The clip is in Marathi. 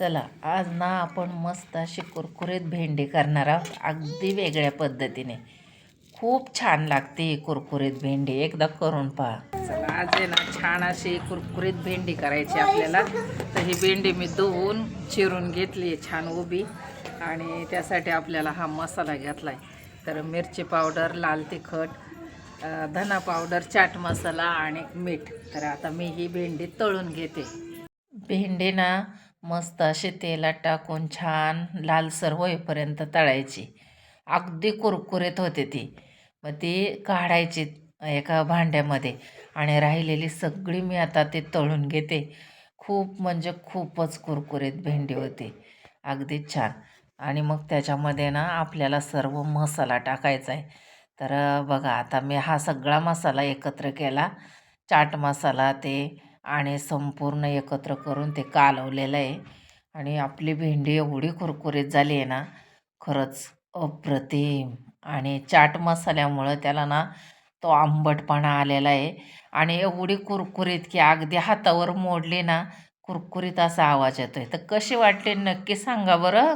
चला आज ना आपण मस्त अशी कुरकुरीत भेंडी करणार आहोत. अगदी वेगळ्या पद्धतीने. खूप छान लागते ही कुरकुरीत भेंडी. एकदा करून पहा. चला आज आहे ना छान अशी कुरकुरीत भेंडी करायची आपल्याला. तर ही भेंडी मी धुवून चिरून घेतली आहे छान उभी. आणि त्यासाठी आपल्याला हा मसाला घेतला आहे तर मिरची पावडर लाल तिखट धना पावडर चाट मसाला आणि मीठ. तर आता मी ही भेंडी तळून घेते. भेंडी ना मस्त अशी तेलात टाकून छान लालसर होईपर्यंत तळायची. अगदी कुरकुरीत होते ती. मग ती काढायची एका भांड्यामध्ये आणि राहिलेली सगळी मी आता ती तळून घेते. खूप म्हणजे खूपच कुरकुरीत भेंडी होती. अगदी छान. आणि मग त्याच्यामध्ये ना आपल्याला सर्व मसाला टाकायचा आहे. तर बघा आता मी हा सगळा मसाला एकत्र केला. चाट मसाला ते आणि संपूर्ण एकत्र करून ते कालवलेलं आहे. आणि आपली भेंडी एवढी कुरकुरीत झाली आहे ना खरंच अप्रतिम. आणि चाट मसाल्यामुळं त्याला ना तो आंबटपणा आलेला आहे. आणि एवढी कुरकुरीत की अगदी हातावर मोडली ना कुरकुरीत असा आवाज येतो आहे तर कशी वाटली? नक्की सांगा बरं.